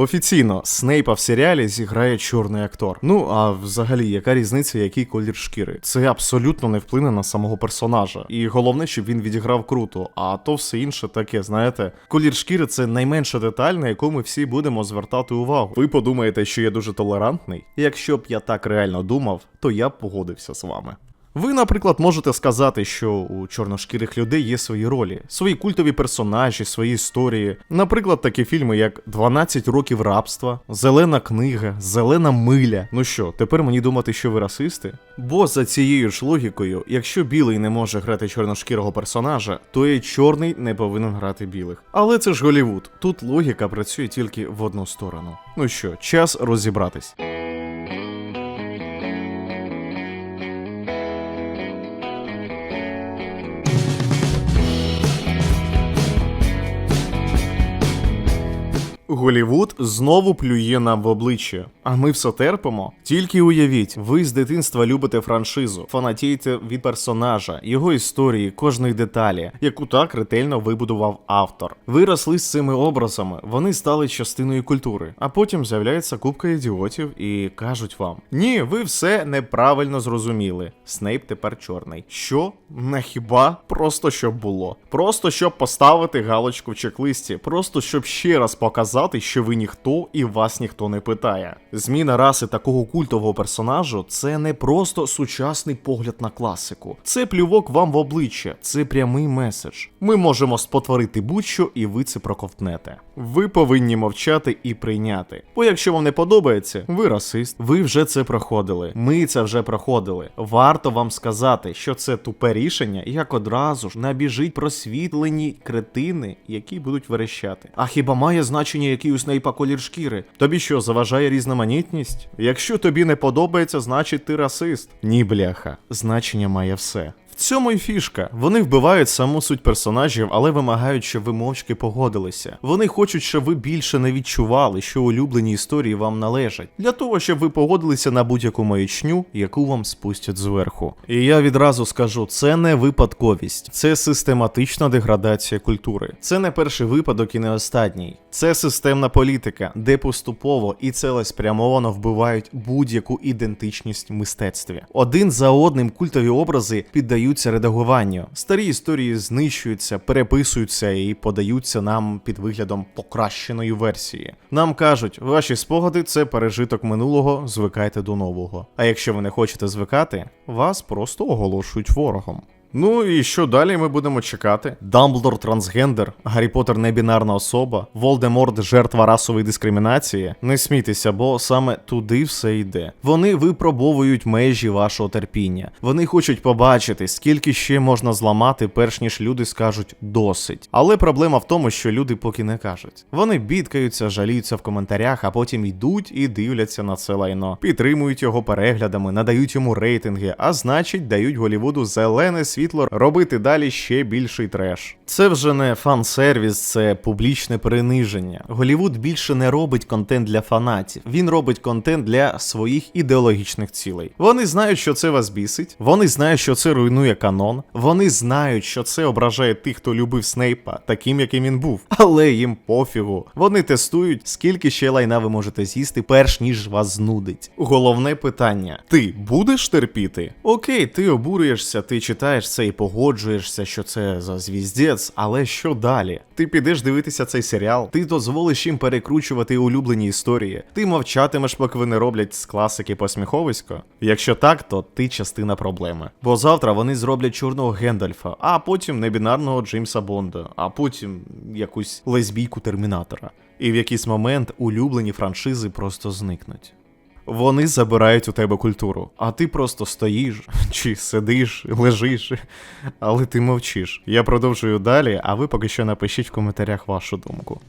Офіційно Снейпа в серіалі зіграє чорний актор. Ну а взагалі, яка різниця, який колір шкіри? Це абсолютно не вплине на самого персонажа. І головне, щоб він відіграв круто. А то все інше таке, знаєте, колір шкіри це найменша деталь, на яку ми всі будемо звертати увагу. Ви подумаєте, що я дуже толерантний? Якщо б я так реально думав, то я б погодився з вами. Ви, наприклад, можете сказати, що у чорношкірих людей є свої ролі, свої культові персонажі, свої історії. Наприклад, такі фільми, як «12 років рабства, Зелена книга, Зелена миля. Ну що, тепер мені думати, що ви расисти? Бо за цією ж логікою, якщо білий не може грати чорношкірого персонажа, то і чорний не повинен грати білих. Але це ж Голівуд. Тут логіка працює тільки в одну сторону. Ну що, час розібратись. Голівуд знову плює нам в обличчя, а ми все терпимо. Тільки уявіть, ви з дитинства любите франшизу, фанатієте від персонажа, його історії, кожної деталі, яку так ретельно вибудував автор. Ви росли з цими образами, вони стали частиною культури. А потім з'являється купка ідіотів і кажуть вам: ні, ви все неправильно зрозуміли. Снейп тепер чорний. Що? Не хіба? Просто щоб було. Просто щоб поставити галочку в чек-листі, просто щоб ще раз показати, що ви ніхто і вас ніхто не питає. Зміна раси такого культового персонажу це не просто сучасний погляд на класику, це плювок вам в обличчя, це прямий меседж. Ми можемо спотворити будь-що, і ви це проковтнете. Ви повинні мовчати і прийняти. Бо якщо вам не подобається, ви расист, ви вже це проходили. Ми це вже проходили. Варто вам сказати, що це тупе рішення, як одразу ж набіжить просвітлені кретини, які будуть верещати. А хіба має значення, який у снейпа колір шкіри? Тобі що, заважає різноманітність? Якщо тобі не подобається, значить ти расист. Ні, бляха, значення має все. Цьому й фішка. Вони вбивають саму суть персонажів, але вимагають, щоб ви мовчки погодилися. Вони хочуть, щоб ви більше не відчували, що улюблені історії вам належать, для того, щоб ви погодилися на будь-яку маячню, яку вам спустять зверху. І я відразу скажу, це не випадковість, це систематична деградація культури. Це не перший випадок і не останній. Це системна політика, де поступово і цілеспрямовано вбивають будь-яку ідентичність мистецтві. Один за одним культові образи піддаються редагуванню. Старі історії знищуються, переписуються і подаються нам під виглядом покращеної версії. Нам кажуть, ваші спогади це пережиток минулого, звикайте до нового. А якщо ви не хочете звикати, вас просто оголошують ворогом. Ну і що далі ми будемо чекати? Дамблдор трансгендер, Гаррі Поттер небінарна особа, Волдеморт жертва расової дискримінації. Не смійтеся, бо саме туди все йде. Вони випробовують межі вашого терпіння. Вони хочуть побачити, скільки ще можна зламати, перш ніж люди скажуть досить. Але проблема в тому, що люди поки не кажуть. Вони бідкаються, жаліються в коментарях, а потім йдуть і дивляться на це лайно, підтримують його переглядами, надають йому рейтинги, а значить, дають Голівуду зелене світло робити далі ще більший треш. Це вже не фан-сервіс, це публічне приниження. Голівуд більше не робить контент для фанатів. Він робить контент для своїх ідеологічних цілей. Вони знають, що це вас бісить. Вони знають, що це руйнує канон. Вони знають, що це ображає тих, хто любив Снейпа, таким, яким він був. Але їм пофігу. Вони тестують, скільки ще лайна ви можете з'їсти, перш ніж вас знудить. Головне питання: ти будеш терпіти? Окей, ти обурюєшся, ти читаєш це і погоджуєшся, що це за звіздець, але що далі? Ти підеш дивитися цей серіал, ти дозволиш їм перекручувати улюблені історії, ти мовчатимеш, поки вони роблять з класики посміховисько. Якщо так, то ти частина проблеми. Бо завтра вони зроблять чорного Гендальфа, а потім небінарного Джеймса Бонда, а потім якусь лесбійку термінатора. І в якийсь момент улюблені франшизи просто зникнуть. Вони забирають у тебе культуру, а ти просто стоїш чи сидиш, лежиш, але ти мовчиш. Я продовжую далі, а ви поки що напишіть в коментарях вашу думку.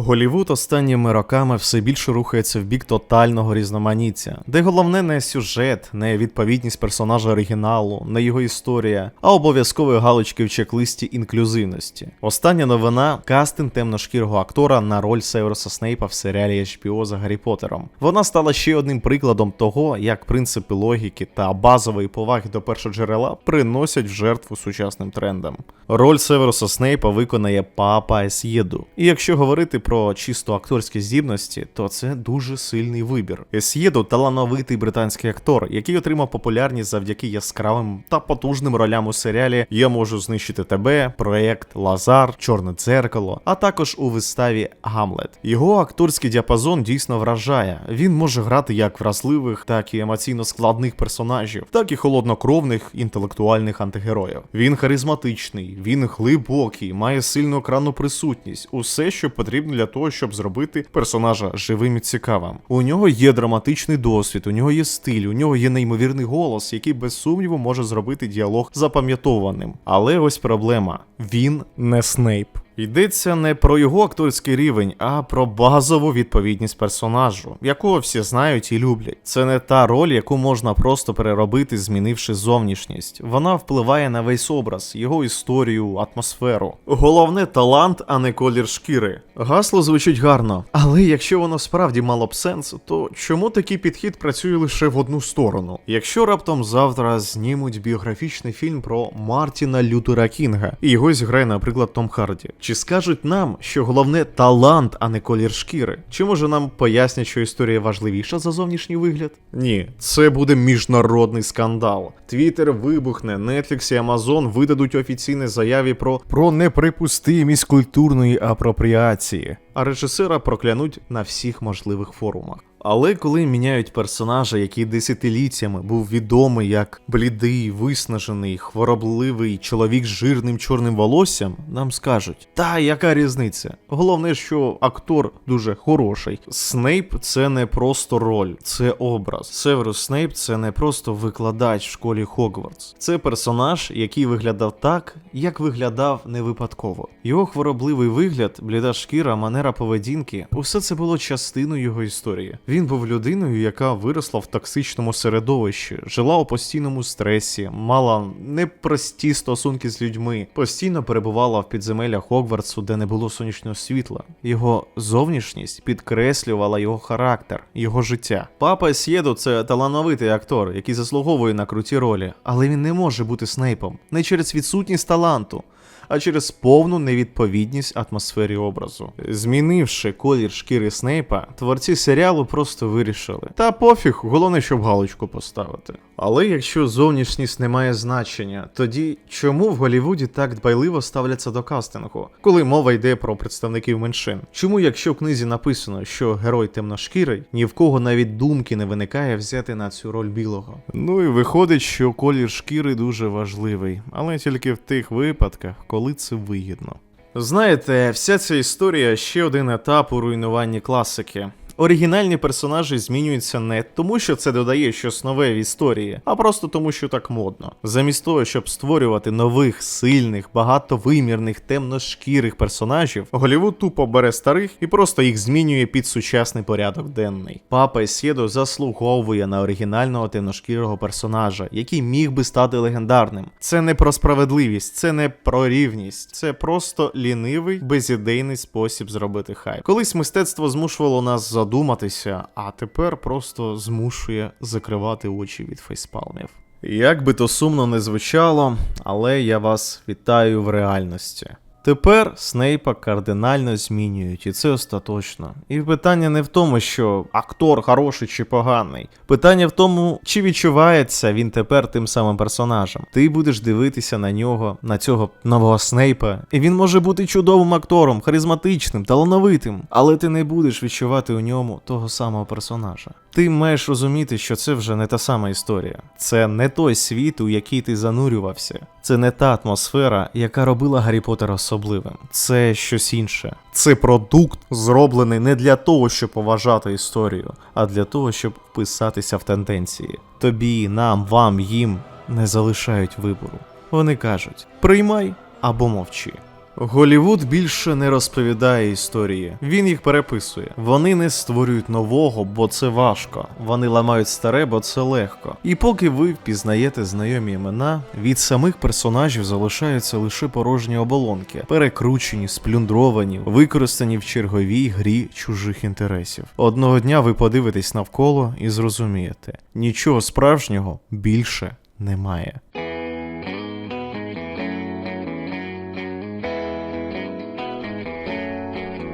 Голівуд останніми роками все більше рухається в бік тотального різноманіття, де головне не сюжет, не відповідність персонажа оригіналу, не його історія, а обов'язкові галочки в чек-листі інклюзивності. Остання новина кастинг темношкірого актора на роль Северуса Снейпа в серіалі HBO за Гаррі Поттером. Вона стала ще одним прикладом того, як принципи логіки та базової поваги до першоджерела приносять в жертву сучасним трендам. Роль Северуса Снейпа виконає Папа Есєду. І якщо говорити про чисто акторські здібності, то це дуже сильний вибір. Есєду талановитий британський актор, який отримав популярність завдяки яскравим та потужним ролям у серіалі Я можу знищити тебе, проект Лазар, Чорне дзеркало, а також у виставі Гамлет. Його акторський діапазон дійсно вражає. Він може грати як вразливих, так і емоційно складних персонажів, так і холоднокровних інтелектуальних антигероїв. Він харизматичний, він глибокий, має сильну екранну присутність, усе, що потрібно для того, щоб зробити персонажа живим і цікавим. У нього є драматичний досвід, у нього є стиль, у нього є неймовірний голос, який без сумніву може зробити діалог запам'ятованим. Але ось проблема: він не Снейп. Йдеться не про його акторський рівень, а про базову відповідність персонажу, якого всі знають і люблять. Це не та роль, яку можна просто переробити, змінивши зовнішність. Вона впливає на весь образ, його історію, атмосферу. Головне талант, а не колір шкіри. Гасло звучить гарно, але якщо воно справді мало б сенс, то чому такий підхід працює лише в одну сторону? Якщо раптом завтра знімуть біографічний фільм про Мартіна Лютера Кінга, і його зіграє, наприклад, Том Харді. Чи скажуть нам, що головне талант, а не колір шкіри? Чи може нам пояснять, що історія важливіша за зовнішній вигляд? Ні, це буде міжнародний скандал. Твіттер вибухне, Netflix і Amazon видадуть офіційні заяві про, про неприпустимість культурної апропріації, а режисера проклянуть на всіх можливих форумах. Але коли міняють персонажа, який десятиліттями був відомий як блідий, виснажений, хворобливий чоловік з жирним чорним волоссям, нам скажуть: та яка різниця? Головне, що актор дуже хороший. Снейп це не просто роль, це образ. Северус Снейп це не просто викладач в школі Хогвартс. Це персонаж, який виглядав так, як виглядав не випадково. Його хворобливий вигляд, бліда шкіра, манера поведінки усе це було частиною його історії. Він був людиною, яка виросла в токсичному середовищі, жила у постійному стресі, мала непрості стосунки з людьми, постійно перебувала в підземеллях Хогвартсу, де не було сонячного світла. Його зовнішність підкреслювала його характер, його життя. Папа Сєдо це талановитий актор, який заслуговує на круті ролі, але він не може бути снейпом не через відсутність таланту а через повну невідповідність атмосфері образу. Змінивши колір шкіри Снейпа, творці серіалу просто вирішили. Та пофіг, головне, щоб галочку поставити. Але якщо зовнішність не має значення, тоді чому в Голівуді так дбайливо ставляться до кастингу, коли мова йде про представників меншин? Чому, якщо в книзі написано, що герой темношкірий, ні в кого навіть думки не виникає взяти на цю роль білого? Ну і виходить, що колір шкіри дуже важливий, але тільки в тих випадках, коли це вигідно. Знаєте, вся ця історія ще один етап у руйнуванні класики. Оригінальні персонажі змінюються не тому, що це додає щось нове в історії, а просто тому, що так модно. Замість того, щоб створювати нових, сильних, багатовимірних, темношкірих персонажів, Голівуд тупо бере старих і просто їх змінює під сучасний порядок денний. Папа Сєдо заслуговує на оригінального темношкірого персонажа, який міг би стати легендарним. Це не про справедливість, це не про рівність, це просто лінивий, безідейний спосіб зробити хайп. Колись мистецтво змушувало нас задуматися, а тепер просто змушує закривати очі від фейспалмів. Як би то сумно не звучало, але я вас вітаю в реальності. Тепер Снейпа кардинально змінюють, і це остаточно. І питання не в тому, що актор хороший чи поганий. Питання в тому, чи відчувається він тепер тим самим персонажем. Ти будеш дивитися на нього, на цього нового Снейпа, і він може бути чудовим актором, харизматичним, талановитим, але ти не будеш відчувати у ньому того самого персонажа. Ти маєш розуміти, що це вже не та сама історія. Це не той світ, у який ти занурювався. Це не та атмосфера, яка робила Гаррі Поттера особливим. Це щось інше. Це продукт, зроблений не для того, щоб поважати історію, а для того, щоб вписатися в тенденції. Тобі, нам, вам, їм не залишають вибору. Вони кажуть: приймай або мовчи. Голівуд більше не розповідає історії. Він їх переписує. Вони не створюють нового, бо це важко. Вони ламають старе, бо це легко. І поки ви впізнаєте знайомі імена, від самих персонажів залишаються лише порожні оболонки, перекручені, сплюндровані, використані в черговій грі чужих інтересів. Одного дня ви подивитесь навколо і зрозумієте, нічого справжнього більше немає.